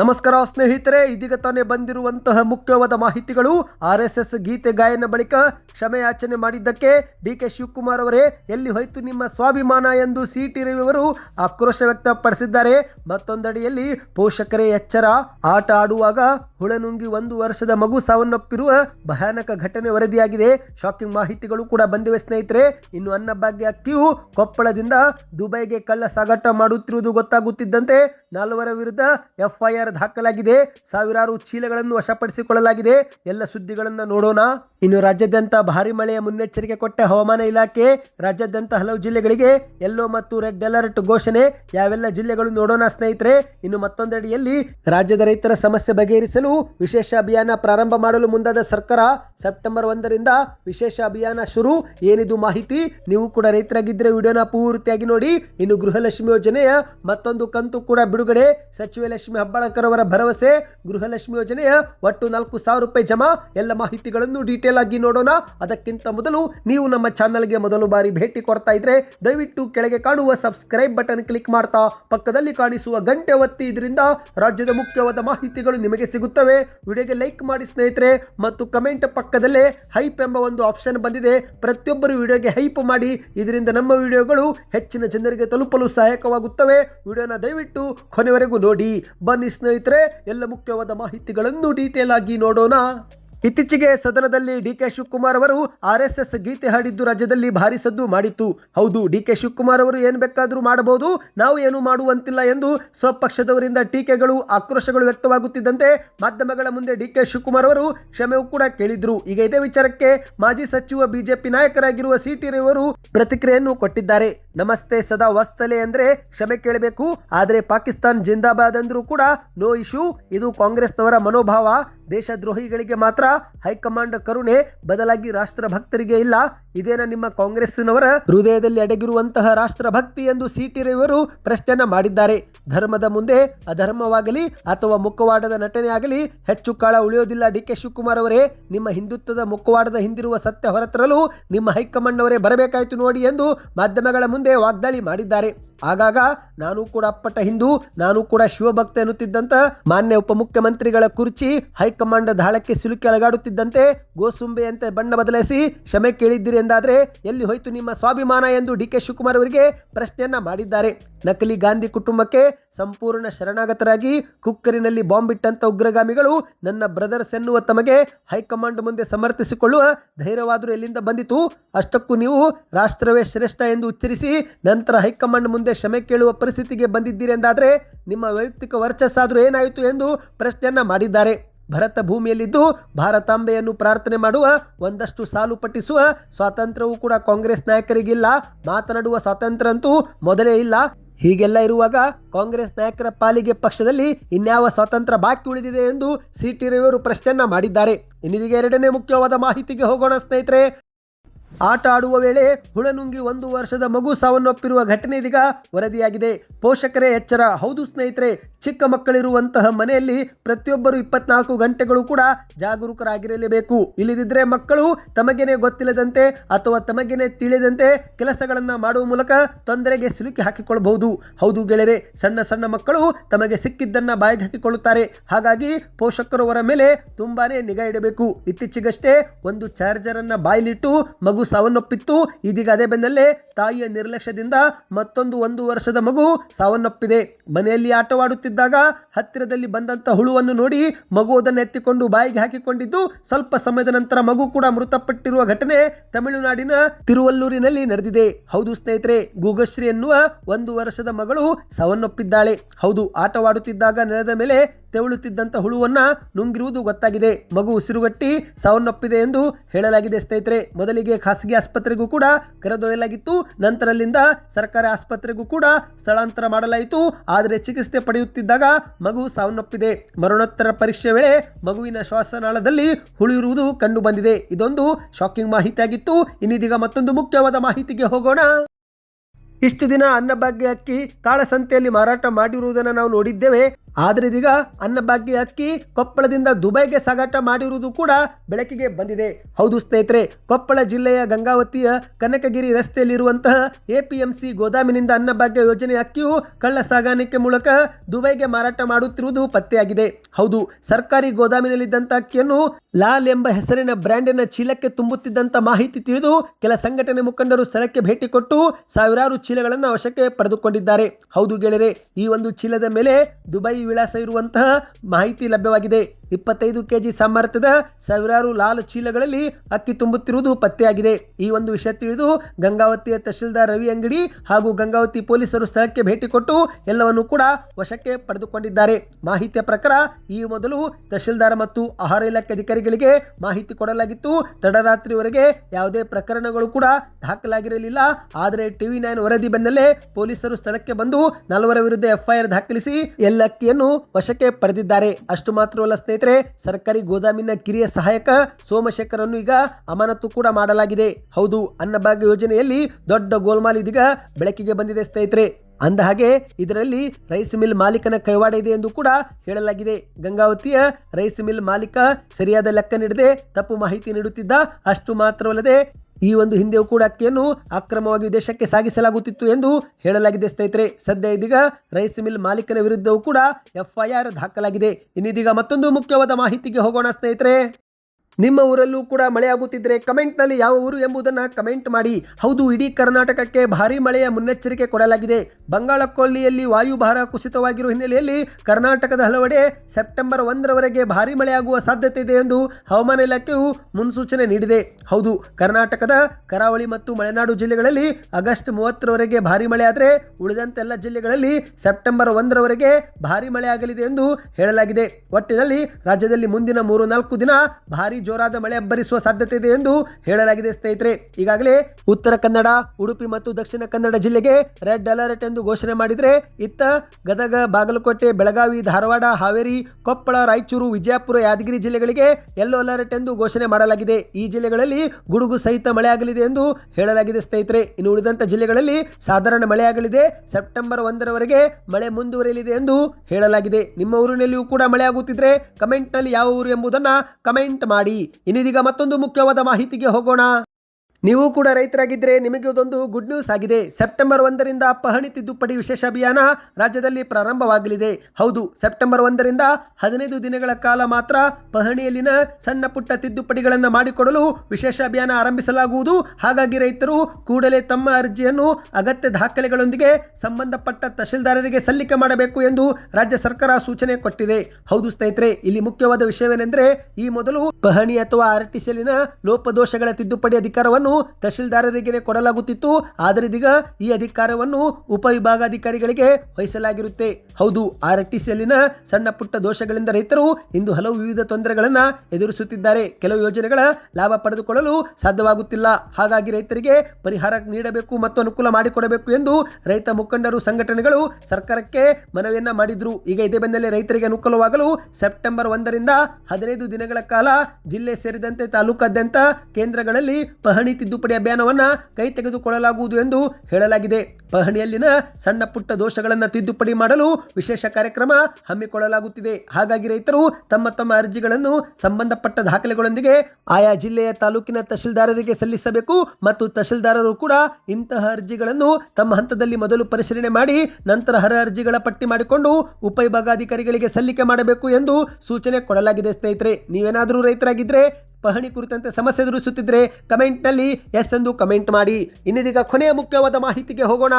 ನಮಸ್ಕಾರ ಸ್ನೇಹಿತರೆ, ಇದೀಗ ತಾನೇ ಬಂದಿರುವಂತಹ ಮುಖ್ಯವಾದ ಮಾಹಿತಿಗಳು. ಆರ್ ಎಸ್ ಎಸ್ ಗೀತೆ ಗಾಯನ ಬಳಿಕ ಕ್ಷಮೆಯಾಚನೆ ಮಾಡಿದ್ದಕ್ಕೆ ಡಿ ಕೆ ಶಿವಕುಮಾರ್ ಅವರೇ, ಎಲ್ಲಿ ಹೋಯ್ತು ನಿಮ್ಮ ಸ್ವಾಭಿಮಾನ ಎಂದು ಸಿ ಟಿ ರವಿ ಅವರು ಆಕ್ರೋಶ ವ್ಯಕ್ತಪಡಿಸಿದ್ದಾರೆ. ಮತ್ತೊಂದಡಿಯಲ್ಲಿ ಪೋಷಕರೇ ಎಚ್ಚರ, ಆಟ ಆಡುವಾಗ ಹುಳನುಂಗಿ ಒಂದು ವರ್ಷದ ಮಗು ಸಾವನ್ನಪ್ಪಿರುವ ಭಯಾನಕ ಘಟನೆ ವರದಿಯಾಗಿದೆ. ಶಾಕಿಂಗ್ ಮಾಹಿತಿಗಳು ಕೂಡ ಬಂದಿವೆ ಸ್ನೇಹಿತರೆ. ಇನ್ನು ಅನ್ನಭಾಗ್ಯ ಅಕ್ಕಿಯು ಕೊಪ್ಪಳದಿಂದ ದುಬೈಗೆ ಕಳ್ಳ ಸಾಗಾಟ ಮಾಡುತ್ತಿರುವುದು ಗೊತ್ತಾಗುತ್ತಿದ್ದಂತೆ ನಾಲ್ವರ ವಿರುದ್ಧ ಎಫ್ಐಆರ್ ದಾಖಲಾಗಿದೆ ಸಾವಿರಾರು ಚೀಲಗಳನ್ನು ವಶಪಡಿಸಿಕೊಳ್ಳಲಾಗಿದೆ. ಎಲ್ಲ ಸುದ್ದಿಗಳನ್ನು ನೋಡೋಣ. ಇನ್ನು ರಾಜ್ಯಾದ್ಯಂತ ಭಾರಿ ಮಳೆಯ ಮುನ್ನೆಚ್ಚರಿಕೆ ಕೊಟ್ಟ ಹವಾಮಾನ ಇಲಾಖೆ, ರಾಜ್ಯಾದ್ಯಂತ ಹಲವು ಜಿಲ್ಲೆಗಳಿಗೆ ಯೆಲ್ಲೋ ಮತ್ತು ರೆಡ್ ಅಲರ್ಟ್ ಘೋಷಣೆ. ಯಾವೆಲ್ಲ ಜಿಲ್ಲೆಗಳು ನೋಡೋಣ ಸ್ನೇಹಿತರೆ. ಇನ್ನು ಮತ್ತೊಂದೆಡೆಯಲ್ಲಿ ರಾಜ್ಯದ ರೈತರ ಸಮಸ್ಯೆ ಬಗೆಹರಿಸಲು ವಿಶೇಷ ಅಭಿಯಾನ ಪ್ರಾರಂಭ ಮಾಡಲು ಮುಂದಾದ ಸರ್ಕಾರ ಸೆಪ್ಟೆಂಬರ್ ಒಂದರಿಂದ ವಿಶೇಷ ಅಭಿಯಾನ ಶುರು. ಏನಿದು ಮಾಹಿತಿ? ನೀವು ಕೂಡ ರೈತರಾಗಿದ್ದರೆ ವಿಡಿಯೋನ ಪೂರ್ತಿಯಾಗಿ ನೋಡಿ. ಇನ್ನು ಗೃಹಲಕ್ಷ್ಮಿ ಯೋಜನೆಯ ಮತ್ತೊಂದು ಕಂತು ಕೂಡ ಬಿಡುಗಡೆ. ಸಚಿವೆ ಲಕ್ಷ್ಮಿ ಹೆಬ್ಬಾಳಕರ್ ಅವರ ಭರವಸೆ, ಗೃಹಲಕ್ಷ್ಮಿ ಯೋಜನೆಯ ಒಟ್ಟು ನಾಲ್ಕು ಸಾವಿರ ರೂಪಾಯಿ ಜಮಾ. ಎಲ್ಲ ಮಾಹಿತಿಗಳನ್ನು ಡೀಟೇಲ್ ಆಗಿ ನೋಡೋಣ. ಅದಕ್ಕಿಂತ ಮೊದಲು ನೀವು ನಮ್ಮ ಚಾನಲ್ಗೆ ಮೊದಲು ಬಾರಿ ಭೇಟಿ ಕೊಡ್ತಾ ಇದ್ರೆ ದಯವಿಟ್ಟು ಕೆಳಗೆ ಕಾಣುವ ಸಬ್ಸ್ಕ್ರೈಬ್ ಬಟನ್ ಕ್ಲಿಕ್ ಮಾಡ್ತಾ, ಪಕ್ಕದಲ್ಲಿ ಕಾಣಿಸುವ ಗಂಟೆ ಒತ್ತಿ ಇದರಿಂದ ರಾಜ್ಯದ ಮುಖ್ಯವಾದ ಮಾಹಿತಿಗಳು ನಿಮಗೆ ಸಿಗುತ್ತವೆ. ವಿಡಿಯೋಗೆ ಲೈಕ್ ಮಾಡಿ ಸ್ನೇಹಿತರೆ, ಮತ್ತು ಕಮೆಂಟ್ ಪಕ್ಕದಲ್ಲೇ ಹೈಪ್ ಎಂಬ ಒಂದು ಆಪ್ಷನ್ ಬಂದಿದೆ. ಪ್ರತಿಯೊಬ್ಬರು ವಿಡಿಯೋಗೆ ಹೈಪ್ ಮಾಡಿ, ಇದರಿಂದ ನಮ್ಮ ವಿಡಿಯೋಗಳು ಹೆಚ್ಚಿನ ಜನರಿಗೆ ತಲುಪಲು ಸಹಾಯಕವಾಗುತ್ತವೆ. ವಿಡಿಯೋನ ದಯವಿಟ್ಟು ಕೊನೆವರೆಗೂ ನೋಡಿ. ಬನ್ನಿ ಸ್ನೇಹಿತರೆ, ಎಲ್ಲ ಮುಖ್ಯವಾದ ಮಾಹಿತಿಗಳನ್ನು ಡೀಟೇಲ್ ಆಗಿ ನೋಡೋಣ. ಇತ್ತೀಚೆಗೆ ಸದನದಲ್ಲಿ ಡಿ ಕೆ ಶಿವಕುಮಾರ್ ಅವರು ಆರ್ ಎಸ್ ಎಸ್ ಗೀತೆ ಹಾಡಿದ್ದು ರಾಜ್ಯದಲ್ಲಿ ಭಾರಿ ಸದ್ದು ಮಾಡಿತ್ತು. ಹೌದು, ಡಿ ಕೆ ಶಿವಕುಮಾರ್ ಅವರು ಏನು ಬೇಕಾದರೂ ಮಾಡಬಹುದು. ನಾವು ಏನು ಮಾಡುವಂತಿಲ್ಲ ಎಂದು ಸ್ವಪಕ್ಷದವರಿಂದ ಟೀಕೆಗಳು, ಆಕ್ರೋಶಗಳು ವ್ಯಕ್ತವಾಗುತ್ತಿದ್ದಂತೆ ಮಾಧ್ಯಮಗಳ ಮುಂದೆ ಡಿ ಕೆ ಶಿವಕುಮಾರ್ ಅವರು ಕ್ಷಮೆಯೂ ಕೂಡ ಕೇಳಿದ್ರು. ಈಗ ಇದೇ ವಿಚಾರಕ್ಕೆ ಮಾಜಿ ಸಚಿವ, ಬಿಜೆಪಿ ನಾಯಕರಾಗಿರುವ ಸಿ ಟಿ ಅವರು ಪ್ರತಿಕ್ರಿಯೆಯನ್ನು ಕೊಟ್ಟಿದ್ದಾರೆ. ನಮಸ್ತೆ ಸದಾ ವಸ್ತಲೆ ಅಂದ್ರೆ ಕ್ಷಮೆ ಕೇಳಬೇಕು. ಆದರೆ ಪಾಕಿಸ್ತಾನ್ ಜಿಂದಾಬಾದ್ ಅಂದರೂ ಕೂಡ ನೋ ಇಶ್ಯೂ ಇದು ಕಾಂಗ್ರೆಸ್ನವರ ಮನೋಭಾವ. ದೇಶದ್ರೋಹಿಗಳಿಗೆ ಮಾತ್ರ ಹೈಕಮಾಂಡ್ ಕರುಣೆ. ಬದಲಾಗಿ ರಾಷ್ಟ್ರಭಕ್ತರಿಗೆ ಇಲ್ಲ. ಇದೇನ ನಿಮ್ಮ ಕಾಂಗ್ರೆಸ್ಸಿನವರ ಹೃದಯದಲ್ಲಿ ಅಡಗಿರುವಂತಹ ರಾಷ್ಟ್ರಭಕ್ತಿ ಎಂದು ಸಿಟಿ ರವಿಯವರು ಪ್ರಶ್ನೆಯನ್ನ ಮಾಡಿದ್ದಾರೆ. ಧರ್ಮದ ಮುಂದೆ ಅಧರ್ಮವಾಗಲಿ ಅಥವಾ ಮುಖವಾಡದ ನಟನೆ ಆಗಲಿ ಹೆಚ್ಚು ಕಾಲ ಉಳಿಯೋದಿಲ್ಲ ಡಿ ಕೆ ಶಿವಕುಮಾರ್ ಅವರೇ. ನಿಮ್ಮ ಹಿಂದುತ್ವದ ಮುಖವಾಡದ ಹಿಂದಿರುವ ಸತ್ಯ ಹೊರತರಲು ನಿಮ್ಮ ಹೈಕಮಾಂಡ್ ಅವರೇ ಬರಬೇಕಾಯಿತು ನೋಡಿ ಎಂದು ಮಾಧ್ಯಮಗಳ ಮುಂದೆ ವಾಗ್ದಾಳಿ ಮಾಡಿದ್ದಾರೆ. ಆಗಾಗ ನಾನು ಕೂಡ ಅಪ್ಪಟ ಹಿಂದೂ, ನಾನು ಕೂಡ ಶಿವಭಕ್ತ ಎನ್ನುತ್ತಿದ್ದಂತ ಮಾನ್ಯ ಉಪಮುಖ್ಯಮಂತ್ರಿಗಳ ಕುರ್ಚಿ ಹೈಕಮಾಂಡ್ ದಾಳಕ್ಕೆ ಸಿಲುಕಿ ಅಳಗಾಡುತ್ತಿದ್ದಂತೆ ಗೋಸುಂಬೆಯಂತೆ ಬಣ್ಣ ಬದಲಾಯಿಸಿ ಕ್ಷಮೆ ಕೇಳಿದ್ದೀರಿ ಎಂದಾದ್ರೆ ಎಲ್ಲಿ ಹೋಯ್ತು ನಿಮ್ಮ ಸ್ವಾಭಿಮಾನ ಎಂದು ಡಿ ಕೆ ಶಿವಕುಮಾರ್ ಅವರಿಗೆ ಪ್ರಶ್ನೆಯನ್ನ ಮಾಡಿದ್ದಾರೆ. ನಕಲಿ ಗಾಂಧಿ ಕುಟುಂಬಕ್ಕೆ ಸಂಪೂರ್ಣ ಶರಣಾಗತರಾಗಿ ಕುಕ್ಕರಿನಲ್ಲಿ ಬಾಂಬ್ ಇಟ್ಟಂತ ಉಗ್ರಗಾಮಿಗಳು ನನ್ನ ಬ್ರದರ್ಸ್ ಎನ್ನುವ ತಮಗೆ ಹೈಕಮಾಂಡ್ ಮುಂದೆ ಸಮರ್ಥಿಸಿಕೊಳ್ಳುವ ಧೈರ್ಯವಾದರೂ ಎಲ್ಲಿಂದ ಬಂದಿತು? ಅಷ್ಟಕ್ಕೂ ನೀವು ರಾಷ್ಟ್ರವೇ ಶ್ರೇಷ್ಠ ಎಂದು ಉಚ್ಚರಿಸಿ ನಂತರ ಹೈಕಮಾಂಡ್ ಮುಂದೆ ಕ್ಷಮೆ ಕೇಳುವ ಪರಿಸ್ಥಿತಿಗೆ ಬಂದಿದ್ದೀರಿ ಎಂದಾದರೆ ನಿಮ್ಮ ವೈಯಕ್ತಿಕ ವರ್ಚಸ್ಸಾದರೂ ಏನಾಯಿತು ಎಂದು ಪ್ರಶ್ನೆಯನ್ನ ಮಾಡಿದ್ದಾರೆ. ಭರತ ಭೂಮಿಯಲ್ಲಿದ್ದು ಭಾರತಾಂಬೆಯನ್ನು ಪ್ರಾರ್ಥನೆ ಮಾಡುವ, ಒಂದಷ್ಟು ಸಾಲು ಪಠಿಸುವ ಸ್ವಾತಂತ್ರ್ಯವೂ ಕೂಡ ಕಾಂಗ್ರೆಸ್ ನಾಯಕರಿಗಿಲ್ಲ. ಮಾತನಾಡುವ ಸ್ವಾತಂತ್ರ್ಯ ಅಂತೂ ಮೊದಲೇ ಇಲ್ಲ. ಹೀಗೆಲ್ಲ ಇರುವಾಗ ಕಾಂಗ್ರೆಸ್ ನಾಯಕರ ಪಾಲಿಗೆ ಪಕ್ಷದಲ್ಲಿ ಇನ್ಯಾವ ಸ್ವಾತಂತ್ರ್ಯ ಬಾಕಿ ಉಳಿದಿದೆ ಎಂದು ಸಿ ಟಿ ರವಿಯವರು ಪ್ರಶ್ನೆಯನ್ನ ಮಾಡಿದ್ದಾರೆ. ಇನ್ನಿದೀಗ ಎರಡನೇ ಮುಖ್ಯವಾದ ಮಾಹಿತಿಗೆ ಹೋಗೋಣ ಸ್ನೇಹಿತರೆ. ಆಟ ಆಡುವ ವೇಳೆ ಹುಳನುಂಗಿ ಒಂದು ವರ್ಷದ ಮಗು ಸಾವನ್ನಪ್ಪಿರುವ ಘಟನೆ ಇದೀಗ ವರದಿಯಾಗಿದೆ. ಪೋಷಕರೇ ಎಚ್ಚರ. ಹೌದು ಸ್ನೇಹಿತರೆ, ಚಿಕ್ಕ ಮಕ್ಕಳಿರುವಂತಹ ಮನೆಯಲ್ಲಿ ಪ್ರತಿಯೊಬ್ಬರು ಇಪ್ಪತ್ನಾಲ್ಕು ಗಂಟೆಗಳು ಕೂಡ ಜಾಗರೂಕರಾಗಿರಲೇಬೇಕು. ಇಲ್ಲದಿದ್ದರೆ ಮಕ್ಕಳು ತಮಗೇನೆ ಗೊತ್ತಿಲ್ಲದಂತೆ ಅಥವಾ ತಮಗೇನೆ ತಿಳಿದಂತೆ ಕೆಲಸಗಳನ್ನು ಮಾಡುವ ಮೂಲಕ ತೊಂದರೆಗೆ ಸಿಲುಕಿ ಹಾಕಿಕೊಳ್ಳಬಹುದು. ಹೌದು ಗೆಳೆಯರೆ, ಸಣ್ಣ ಸಣ್ಣ ಮಕ್ಕಳು ತಮಗೆ ಸಿಕ್ಕಿದ್ದನ್ನ ಬಾಯಿಗೆ ಹಾಕಿಕೊಳ್ಳುತ್ತಾರೆ. ಹಾಗಾಗಿ ಪೋಷಕರು ಅವರ ಮೇಲೆ ತುಂಬಾನೇ ನಿಗಾ ಇಡಬೇಕು. ಇತ್ತೀಚೆಗಷ್ಟೇ ಒಂದು ಚಾರ್ಜರ್ ಅನ್ನ ಬಾಯಿಲಿಟ್ಟು ಮಗು ಸಾವನ್ನಪ್ಪಿತ್ತು. ಇದೀಗ ಅದೇ ಬೆನ್ನಲ್ಲೇ ತಾಯಿಯ ನಿರ್ಲಕ್ಷ್ಯದಿಂದ ಮತ್ತೊಂದು ಒಂದು ವರ್ಷದ ಮಗು ಸಾವನ್ನಪ್ಪಿದೆ. ಮನೆಯಲ್ಲಿ ಆಟವಾಡುತ್ತಿದ್ದಾಗ ಹತ್ತಿರದಲ್ಲಿ ಬಂದಂಥ ಹುಳುವನ್ನು ನೋಡಿ ಮಗು ಅದನ್ನು ಎತ್ತಿಕೊಂಡು ಬಾಯಿಗೆ ಹಾಕಿಕೊಂಡಿದ್ದು, ಸ್ವಲ್ಪ ಸಮಯದ ನಂತರ ಮಗು ಕೂಡ ಮೃತಪಟ್ಟಿರುವ ಘಟನೆ ತಮಿಳುನಾಡಿನ ತಿರುವಲ್ಲೂರಿನಲ್ಲಿ ನಡೆದಿದೆ. ಹೌದು ಸ್ನೇಹಿತರೆ, ಗೂಗಶ್ರೀ ಎನ್ನುವ ಒಂದು ವರ್ಷದ ಮಗಳು ಸಾವನ್ನಪ್ಪಿದ್ದಾಳೆ. ಹೌದು, ಆಟವಾಡುತ್ತಿದ್ದಾಗ ನೆಲದ ಮೇಲೆ ತೆವಳುತ್ತಿದ್ದಂಥ ಹುಳುವನ್ನ ನುಂಗಿರುವುದು ಗೊತ್ತಾಗಿದೆ. ಮಗು ಉಸಿರುಗಟ್ಟಿ ಸಾವನ್ನಪ್ಪಿದೆ ಎಂದು ಹೇಳಲಾಗಿದೆ ಸ್ನೇಹಿತರೆ. ಮೊದಲಿಗೆ ಖಾಸಗಿ ಆಸ್ಪತ್ರೆಗೂ ಕೂಡ ಕರೆದೊಯ್ಯಲಾಗಿತ್ತು. ನಂತರಲ್ಲಿಂದ ಸರ್ಕಾರಿ ಆಸ್ಪತ್ರೆಗೂ ಕೂಡ ಸ್ಥಳಾಂತರ ಮಾಡಲಾಯಿತು. ಆದರೆ ಚಿಕಿತ್ಸೆ ಪಡೆಯುತ್ತಿದ್ದಾಗ ಮಗು ಸಾವನ್ನಪ್ಪಿದೆ. ಮರಣೋತ್ತರ ಪರೀಕ್ಷೆ ವೇಳೆ ಮಗುವಿನ ಶ್ವಾಸನಾಳದಲ್ಲಿ ಹುಳು ಇರುವುದು ಕಂಡು ಬಂದಿದೆ ಇದೊಂದು ಶಾಕಿಂಗ್ ಮಾಹಿತಿಯಾಗಿತ್ತು. ಇನ್ನಿದೀಗ ಮತ್ತೊಂದು ಮುಖ್ಯವಾದ ಮಾಹಿತಿಗೆ ಹೋಗೋಣ. ಇಷ್ಟು ದಿನ ಅನ್ನಭಾಗ್ಯ ಅಕ್ಕಿ ಕಾಳಸಂತೆಯಲ್ಲಿ ಮಾರಾಟ ಮಾಡಿರುವುದನ್ನು ನಾವು ನೋಡಿದ್ದೇವೆ. ಆದರೆ ಇದೀಗ ಅನ್ನಭಾಗ್ಯ ಅಕ್ಕಿ ಕೊಪ್ಪಳದಿಂದ ದುಬೈಗೆ ಸಾಗಾಟ ಮಾಡಿರುವುದು ಕೂಡ ಬೆಳಕಿಗೆ ಬಂದಿದೆ. ಹೌದು ಸ್ನೇಹಿತರೆ, ಕೊಪ್ಪಳ ಜಿಲ್ಲೆಯ ಗಂಗಾವತಿಯ ಕನಕಗಿರಿ ರಸ್ತೆಯಲ್ಲಿರುವಂತಹ ಎಪಿಎಂಸಿ ಗೋದಾಮಿನಿಂದ ಅನ್ನಭಾಗ್ಯ ಯೋಜನೆ ಅಕ್ಕಿಯು ಕಳ್ಳ ಸಾಗಾಣಿಕೆ ಮೂಲಕ ದುಬೈಗೆ ಮಾರಾಟ ಮಾಡುತ್ತಿರುವುದು ಪತ್ತೆಯಾಗಿದೆ. ಹೌದು, ಸರ್ಕಾರಿ ಗೋದಾಮಿನಲ್ಲಿದ್ದಂಥ ಅಕ್ಕಿಯನ್ನು ಲಾಲ್ ಎಂಬ ಹೆಸರಿನ ಬ್ರ್ಯಾಂಡಿನ ಚೀಲಕ್ಕೆ ತುಂಬುತ್ತಿದ್ದಂಥ ಮಾಹಿತಿ ತಿಳಿದು ಕೆಲ ಸಂಘಟನೆ ಮುಖಂಡರು ಸ್ಥಳಕ್ಕೆ ಭೇಟಿ ಕೊಟ್ಟು ಸಾವಿರಾರು ಚೀಲಗಳನ್ನು ವಶಕ್ಕೆ ಪಡೆದುಕೊಂಡಿದ್ದಾರೆ. ಹೌದು ಗೆಳೆಯರೆ, ಈ ಒಂದು ಚೀಲದ ಮೇಲೆ ದುಬೈ ವಿಳಾಸ ಇರುವಂತಹ ಮಾಹಿತಿ ಲಭ್ಯವಾಗಿದೆ. ಇಪ್ಪತ್ತೈದು ಕೆಜಿ ಸಾಮರ್ಥ್ಯದ ಸಾವಿರಾರು ಲಾಲ್ ಚೀಲಗಳಲ್ಲಿ ಅಕ್ಕಿ ತುಂಬುತ್ತಿರುವುದು ಪತ್ತೆಯಾಗಿದೆ. ಈ ಒಂದು ವಿಷಯ ತಿಳಿದು ಗಂಗಾವತಿಯ ತಹಶೀಲ್ದಾರ್ ರವಿ ಅಂಗಡಿ ಹಾಗೂ ಗಂಗಾವತಿ ಪೊಲೀಸರು ಸ್ಥಳಕ್ಕೆ ಭೇಟಿ ಕೊಟ್ಟು ಎಲ್ಲವನ್ನು ಕೂಡ ವಶಕ್ಕೆ ಪಡೆದುಕೊಂಡಿದ್ದಾರೆ. ಮಾಹಿತಿಯ ಪ್ರಕಾರ, ಈ ಮೊದಲು ತಹಶೀಲ್ದಾರ್ ಮತ್ತು ಆಹಾರ ಇಲಾಖೆ ಅಧಿಕಾರಿಗಳಿಗೆ ಮಾಹಿತಿ ಕೊಡಲಾಗಿತ್ತು. ತಡರಾತ್ರಿವರೆಗೆ ಯಾವುದೇ ಪ್ರಕರಣಗಳು ಕೂಡ ದಾಖಲಾಗಿರಲಿಲ್ಲ. ಆದರೆ ಟಿವಿ ನೈನ್ ವರದಿ ಬೆನ್ನಲ್ಲೇ ಪೊಲೀಸರು ಸ್ಥಳಕ್ಕೆ ಬಂದು ನಾಲ್ವರ ವಿರುದ್ಧ ಎಫ್ಐಆರ್ ದಾಖಲಿಸಿ ಎಲ್ಲ ಅಕ್ಕಿಯನ್ನು ವಶಕ್ಕೆ ಪಡೆದಿದ್ದಾರೆ. ಅಷ್ಟು ಮಾತ್ರವಲ್ಲ ಸ್ನೇಹಿತರೆ ಸರ್ಕಾರಿ ಗೋದಾಮಿನ ಕಿರಿಯ ಸಹಾಯಕ ಸೋಮಶೇಖರನ್ನು ಈಗ ಅಮಾನತು ಕೂಡ ಮಾಡಲಾಗಿದೆ. ಹೌದು, ಅನ್ನಭಾಗ್ಯ ಯೋಜನೆಯಲ್ಲಿ ದೊಡ್ಡ ಗೋಲ್ಮಾಲ್ ಇದೀಗ ಬೆಳಕಿಗೆ ಬಂದಿದೆ ಸ್ನೇಹಿತರೆ. ಅಂದ ಹಾಗೆ, ಇದರಲ್ಲಿ ರೈಸ್ ಮಿಲ್ ಮಾಲೀಕನ ಕೈವಾಡ ಇದೆ ಎಂದು ಕೂಡ ಹೇಳಲಾಗಿದೆ. ಗಂಗಾವತಿಯ ರೈಸ್ ಮಿಲ್ ಮಾಲೀಕ ಸರಿಯಾದ ಲೆಕ್ಕ ನೀಡದೆ ತಪ್ಪು ಮಾಹಿತಿ ನೀಡುತ್ತಿದ್ದ ಅಷ್ಟು ಮಾತ್ರವಲ್ಲದೆ ಈ ಒಂದು ಹಿಂದೆಯೂ ಕೂಡ ಅಕ್ಕಿಯನ್ನು ಅಕ್ರಮವಾಗಿ ವಿದೇಶಕ್ಕೆ ಸಾಗಿಸಲಾಗುತ್ತಿತ್ತು ಎಂದು ಹೇಳಲಾಗಿದೆ ಸ್ನೇಹಿತರೆ. ಸದ್ಯ ಇದೀಗ ರೈಸ್ ಮಿಲ್ ಮಾಲೀಕನ ವಿರುದ್ಧವೂ ಕೂಡ ಎಫ್ಐಆರ್ ದಾಖಲಾಗಿದೆ. ಇನ್ನಿದೀಗ ಮತ್ತೊಂದು ಮುಖ್ಯವಾದ ಮಾಹಿತಿಗೆ ಹೋಗೋಣ ಸ್ನೇಹಿತರೆ. ನಿಮ್ಮ ಊರಲ್ಲೂ ಕೂಡ ಮಳೆಯಾಗುತ್ತಿದ್ದರೆ ಕಮೆಂಟ್ನಲ್ಲಿ ಯಾವ ಊರು ಎಂಬುದನ್ನು ಕಮೆಂಟ್ ಮಾಡಿ. ಹೌದು, ಇಡೀ ಕರ್ನಾಟಕಕ್ಕೆ ಭಾರಿ ಮಳೆಯ ಮುನ್ನೆಚ್ಚರಿಕೆ ಕೊಡಲಾಗಿದೆ. ಬಂಗಾಳಕೊಲ್ಲಿಯಲ್ಲಿ ವಾಯುಭಾರ ಕುಸಿತವಾಗಿರುವ ಹಿನ್ನೆಲೆಯಲ್ಲಿ ಕರ್ನಾಟಕದ ಹಲವೆಡೆ ಸೆಪ್ಟೆಂಬರ್ ಒಂದರವರೆಗೆ ಭಾರಿ ಮಳೆಯಾಗುವ ಸಾಧ್ಯತೆ ಇದೆ ಎಂದು ಹವಾಮಾನ ಇಲಾಖೆಯು ಮುನ್ಸೂಚನೆ ನೀಡಿದೆ. ಹೌದು, ಕರ್ನಾಟಕದ ಕರಾವಳಿ ಮತ್ತು ಮಲೆನಾಡು ಜಿಲ್ಲೆಗಳಲ್ಲಿ ಆಗಸ್ಟ್ ಮೂವತ್ತರವರೆಗೆ ಭಾರೀ ಮಳೆಯಾದರೆ ಉಳಿದಂತೆಲ್ಲ ಜಿಲ್ಲೆಗಳಲ್ಲಿ ಸೆಪ್ಟೆಂಬರ್ ಒಂದರವರೆಗೆ ಭಾರಿ ಮಳೆಯಾಗಲಿದೆ ಎಂದು ಹೇಳಲಾಗಿದೆ. ಒಟ್ಟಿನಲ್ಲಿ ರಾಜ್ಯದಲ್ಲಿ ಮುಂದಿನ ಮೂರು ನಾಲ್ಕು ದಿನ ಭಾರೀ ಜೋರಾದ ಮಳೆ ಅಬ್ಬರಿಸುವ ಸಾಧ್ಯತೆ ಇದೆ ಎಂದು ಹೇಳಲಾಗಿದೆ ಸ್ನೇಹಿತರೆ. ಈಗಾಗಲೇ ಉತ್ತರ ಕನ್ನಡ, ಉಡುಪಿ ಮತ್ತು ದಕ್ಷಿಣ ಕನ್ನಡ ಜಿಲ್ಲೆಗೆ ರೆಡ್ ಅಲರ್ಟ್ ಎಂದು ಘೋಷಣೆ ಮಾಡಿದರೆ ಇತ್ತ ಗದಗ, ಬಾಗಲಕೋಟೆ, ಬೆಳಗಾವಿ, ಧಾರವಾಡ, ಹಾವೇರಿ, ಕೊಪ್ಪಳ, ರಾಯಚೂರು, ವಿಜಯಪುರ, ಯಾದಗಿರಿ ಜಿಲ್ಲೆಗಳಿಗೆ ಯೆಲ್ಲೋ ಅಲರ್ಟ್ ಎಂದು ಘೋಷಣೆ ಮಾಡಲಾಗಿದೆ. ಈ ಜಿಲ್ಲೆಗಳಲ್ಲಿ ಗುಡುಗು ಸಹಿತ ಮಳೆಯಾಗಲಿದೆ ಎಂದು ಹೇಳಲಾಗಿದೆ ಸ್ನೇಹಿತರೆ. ಇನ್ನು ಉಳಿದಂತ ಜಿಲ್ಲೆಗಳಲ್ಲಿ ಸಾಧಾರಣ ಮಳೆಯಾಗಲಿದೆ. ಸೆಪ್ಟೆಂಬರ್ ಒಂದರವರೆಗೆ ಮಳೆ ಮುಂದುವರಿಯಲಿದೆ ಎಂದು ಹೇಳಲಾಗಿದೆ. ನಿಮ್ಮ ಊರಿನಲ್ಲಿಯೂ ಕೂಡ ಮಳೆಯಾಗುತ್ತಿದ್ರೆ ಕಮೆಂಟ್ನಲ್ಲಿ ಯಾವ ಊರು ಎಂಬುದನ್ನು ಕಮೆಂಟ್ ಮಾಡಿ. ಇನ್ನಿದೀಗ ಮತ್ತೊಂದು ಮುಖ್ಯವಾದ ಮಾಹಿತಿಗೆ ಹೋಗೋಣ. ನೀವು ಕೂಡ ರೈತರಾಗಿದ್ದರೆ ನಿಮಗೆ ಇದೊಂದು ಗುಡ್ ನ್ಯೂಸ್ ಆಗಿದೆ. ಸೆಪ್ಟೆಂಬರ್ ಒಂದರಿಂದ ಪಹಣಿ ತಿದ್ದುಪಡಿ ವಿಶೇಷ ಅಭಿಯಾನ ರಾಜ್ಯದಲ್ಲಿ ಪ್ರಾರಂಭವಾಗಲಿದೆ. ಹೌದು ಸೆಪ್ಟೆಂಬರ್ ಒಂದರಿಂದ ಹದಿನೈದು ದಿನಗಳ ಕಾಲ ಮಾತ್ರ ಪಹಣಿಯಲ್ಲಿನ ಸಣ್ಣ ಪುಟ್ಟ ತಿದ್ದುಪಡಿಗಳನ್ನು ಮಾಡಿಕೊಡಲು ವಿಶೇಷ ಅಭಿಯಾನ ಆರಂಭಿಸಲಾಗುವುದು. ಹಾಗಾಗಿ ರೈತರು ಕೂಡಲೇ ತಮ್ಮ ಅರ್ಜಿಯನ್ನು ಅಗತ್ಯ ದಾಖಲೆಗಳೊಂದಿಗೆ ಸಂಬಂಧಪಟ್ಟ ತಹಶೀಲ್ದಾರರಿಗೆ ಸಲ್ಲಿಕೆ ಮಾಡಬೇಕು ಎಂದು ರಾಜ್ಯ ಸರ್ಕಾರ ಸೂಚನೆ ಕೊಟ್ಟಿದೆ. ಹೌದು ಸ್ನೇಹಿತರೆ, ಇಲ್ಲಿ ಮುಖ್ಯವಾದ ವಿಷಯವೇನೆಂದರೆ ಈ ಮೊದಲು ಪಹಣಿ ಅಥವಾ ಆರ್ ಟಿ ಸಿಯಲ್ಲಿನ ಲೋಪದೋಷಗಳ ತಿದ್ದುಪಡಿ ಅಧಿಕಾರವನ್ನು ತಹಶೀಲ್ದಾರರಿಗೆ ಕೊಡಲಾಗುತ್ತಿತ್ತು. ಆದರೆ ಇದೀಗ ಈ ಅಧಿಕಾರವನ್ನು ಉಪವಿಭಾಗಾಧಿಕಾರಿಗಳಿಗೆ ವಹಿಸಲಾಗಿರುತ್ತೆ. ಹೌದು ಆರ್ ಅಲ್ಲಿನ ಸಣ್ಣ ಪುಟ್ಟ ದೋಷಗಳಿಂದ ರೈತರು ಇಂದು ಹಲವು ವಿವಿಧ ತೊಂದರೆಗಳನ್ನು ಎದುರಿಸುತ್ತಿದ್ದಾರೆ. ಕೆಲವು ಯೋಜನೆಗಳ ಲಾಭ ಪಡೆದುಕೊಳ್ಳಲು ಸಾಧ್ಯವಾಗುತ್ತಿಲ್ಲ. ಹಾಗಾಗಿ ರೈತರಿಗೆ ಪರಿಹಾರ ನೀಡಬೇಕು ಮತ್ತು ಅನುಕೂಲ ಮಾಡಿಕೊಡಬೇಕು ಎಂದು ರೈತ ಮುಖಂಡರು ಸಂಘಟನೆಗಳು ಸರ್ಕಾರಕ್ಕೆ ಮನವಿಯನ್ನ ಮಾಡಿದ್ರು. ಈಗ ಇದೇ ಬೆನ್ನಲ್ಲೇ ರೈತರಿಗೆ ಅನುಕೂಲವಾಗಲು ಸೆಪ್ಟೆಂಬರ್ ಒಂದರಿಂದ ಹದಿನೈದು ದಿನಗಳ ಕಾಲ ಜಿಲ್ಲೆ ಸೇರಿದಂತೆ ತಾಲೂಕಾದ್ಯಂತ ಕೇಂದ್ರಗಳಲ್ಲಿ ಪಹಣಿ ತಿದ್ದುಪಡಿ ಅಭಿಯಾನವನ್ನು ಕೈ ತೆಗೆದುಕೊಳ್ಳಲಾಗುವುದು ಎಂದು ಹೇಳಲಾಗಿದೆ. ಪಹಣಿಯಲ್ಲಿನ ಸಣ್ಣ ಪುಟ್ಟ ದೋಷಗಳನ್ನು ತಿದ್ದುಪಡಿ ಮಾಡಲು ವಿಶೇಷ ಕಾರ್ಯಕ್ರಮ ಹಮ್ಮಿಕೊಳ್ಳಲಾಗುತ್ತಿದೆ. ಹಾಗಾಗಿ ರೈತರು ತಮ್ಮ ತಮ್ಮ ಅರ್ಜಿಗಳನ್ನು ಸಂಬಂಧಪಟ್ಟ ದಾಖಲೆಗಳೊಂದಿಗೆ ಆಯಾ ಜಿಲ್ಲೆಯ ತಾಲೂಕಿನ ತಹಶೀಲ್ದಾರರಿಗೆ ಸಲ್ಲಿಸಬೇಕು ಮತ್ತು ತಹಶೀಲ್ದಾರರು ಕೂಡ ಇಂತಹ ಅರ್ಜಿಗಳನ್ನು ತಮ್ಮ ಹಂತದಲ್ಲಿ ಮೊದಲು ಪರಿಶೀಲನೆ ಮಾಡಿ, ನಂತರ ಹರ ಅರ್ಜಿಗಳ ಪಟ್ಟಿ ಮಾಡಿಕೊಂಡು ಉಪವಿಭಾಗಾಧಿಕಾರಿಗಳಿಗೆ ಸಲ್ಲಿಕೆ ಮಾಡಬೇಕು ಎಂದು ಸೂಚನೆ ಕೊಡಲಾಗಿದೆ ಸ್ನೇಹಿತರೆ. ನೀವೇನಾದರೂ ರೈತರಾಗಿದ್ದರೆ ಪಹಣಿ ಕುರಿತಂತೆ ಸಮಸ್ಯೆ ಎದುರಿಸುತ್ತಿದ್ದರೆ ಕಮೆಂಟ್ನಲ್ಲಿ ಎಸ್ ಎಂದು ಕಮೆಂಟ್ ಮಾಡಿ. ಇನ್ನಿದೀಗ ಕೊನೆಯ ಮುಖ್ಯವಾದ ಮಾಹಿತಿಗೆ ಹೋಗೋಣ.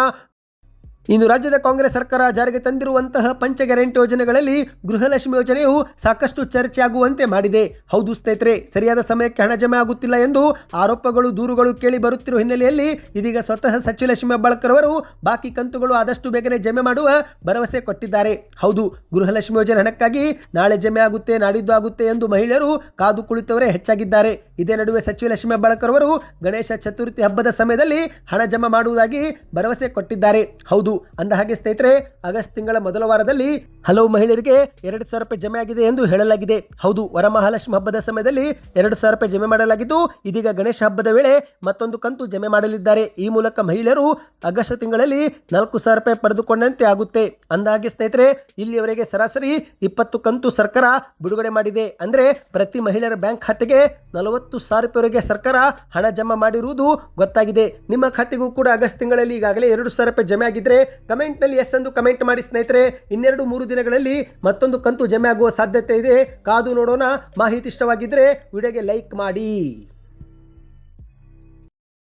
ಇನ್ನು ರಾಜ್ಯದ ಕಾಂಗ್ರೆಸ್ ಸರ್ಕಾರ ಜಾರಿಗೆ ತಂದಿರುವಂತಹ ಪಂಚ ಗ್ಯಾರಂಟಿ ಯೋಜನೆಗಳಲ್ಲಿ ಗೃಹಲಕ್ಷ್ಮಿ ಯೋಜನೆಯು ಸಾಕಷ್ಟು ಚರ್ಚೆ ಆಗುವಂತೆ ಮಾಡಿದೆ. ಹೌದು ಸ್ನೇಹಿತರೆ, ಸರಿಯಾದ ಸಮಯಕ್ಕೆ ಹಣ ಜಮೆ ಆಗುತ್ತಿಲ್ಲ ಎಂದು ಆರೋಪಗಳು, ದೂರುಗಳು ಕೇಳಿ ಬರುತ್ತಿರುವ ಹಿನ್ನೆಲೆಯಲ್ಲಿ ಇದೀಗ ಸ್ವತಃ ಸಚಿವ ಲಕ್ಷ್ಮಿ ಹೆಬ್ಬಾಳ್ಕರ್ ಅವರು ಬಾಕಿ ಕಂತುಗಳು ಆದಷ್ಟು ಬೇಗನೆ ಜಮೆ ಮಾಡುವ ಭರವಸೆ ಕೊಟ್ಟಿದ್ದಾರೆ. ಹೌದು, ಗೃಹಲಕ್ಷ್ಮಿ ಯೋಜನೆ ಹಣಕ್ಕಾಗಿ ನಾಳೆ ಜಮೆ ಆಗುತ್ತೆ, ನಾಡಿದ್ದು ಆಗುತ್ತೆ ಎಂದು ಮಹಿಳೆಯರು ಕಾದು ಕುಳಿತವರೇ ಹೆಚ್ಚಾಗಿದ್ದಾರೆ. ಇದೇ ನಡುವೆ ಸಚಿವ ಲಕ್ಷ್ಮಿ ಹೆಬ್ಬಾಳ್ಕರ್ ಅವರು ಗಣೇಶ ಚತುರ್ಥಿ ಹಬ್ಬದ ಸಮಯದಲ್ಲಿ ಹಣ ಜಮಾ ಮಾಡುವುದಾಗಿ ಭರವಸೆ ಕೊಟ್ಟಿದ್ದಾರೆ. ಹೌದು ಹೌದು ಅಂದ ಹಾಗೆ ಸ್ನೇಹಿತರೆ, ಆಗಸ್ಟ್ ತಿಂಗಳ ಮೊದಲ ವಾರದಲ್ಲಿ ಹಲವು ಮಹಿಳೆಯರಿಗೆ ಎರಡು ಸಾವಿರ ರೂಪಾಯಿ ಜಮೆ ಆಗಿದೆ ಎಂದು ಹೇಳಲಾಗಿದೆ. ಹೌದು, ವರಮಹಾಲಕ್ಷ್ಮಿ ಹಬ್ಬದ ಸಮಯದಲ್ಲಿ ಎರಡು ಸಾವಿರ ರೂಪಾಯಿ ಜಮೆ ಮಾಡಲಾಗಿದ್ದು, ಇದೀಗ ಗಣೇಶ ಹಬ್ಬದ ವೇಳೆ ಮತ್ತೊಂದು ಕಂತು ಜಮೆ ಮಾಡಲಿದ್ದಾರೆ. ಈ ಮೂಲಕ ಮಹಿಳೆಯರು ಆಗಸ್ಟ್ ತಿಂಗಳಲ್ಲಿ ನಾಲ್ಕು ಸಾವಿರ ರೂಪಾಯಿ ಪಡೆದುಕೊಂಡಂತೆ ಆಗುತ್ತೆ. ಅಂದಹಾಗೆ ಸ್ನೇಹಿತರೆ, ಇಲ್ಲಿಯವರೆಗೆ ಸರಾಸರಿ ಇಪ್ಪತ್ತು ಕಂತು ಸರ್ಕಾರ ಬಿಡುಗಡೆ ಮಾಡಿದೆ. ಅಂದರೆ ಪ್ರತಿ ಮಹಿಳೆಯರ ಬ್ಯಾಂಕ್ ಖಾತೆಗೆ ನಲವತ್ತು ಸಾವಿರ ರೂಪಾಯಿವರೆಗೆ ಸರ್ಕಾರ ಹಣ ಜಮಾ ಮಾಡಿರುವುದು ಗೊತ್ತಾಗಿದೆ. ನಿಮ್ಮ ಖಾತೆಗೂ ಕೂಡ ಆಗಸ್ಟ್ ತಿಂಗಳಲ್ಲಿ ಈಗಾಗಲೇ ಎರಡು ಸಾವಿರ ರೂಪಾಯಿ ಜಮೆ ಆಗಿದ್ರೆ ಕಮೆಂಟ್ನಲ್ಲಿ ಎಸ್ ಎಂದು ಕಮೆಂಟ್ ಮಾಡಿ ಸ್ನೇಹಿತರೆ. ಇನ್ನೆರಡು ಮೂರು ದಿನಗಳಲ್ಲಿ ಮತ್ತೊಂದು ಕಂತು ಜಮೆ ಆಗುವ ಸಾಧ್ಯತೆ ಇದೆ. ಕಾದು ನೋಡೋಣ. ಮಾಹಿತಿ ಇಷ್ಟವಾಗಿದ್ದರೆ ವಿಡಿಯೋಗೆ ಲೈಕ್ ಮಾಡಿ.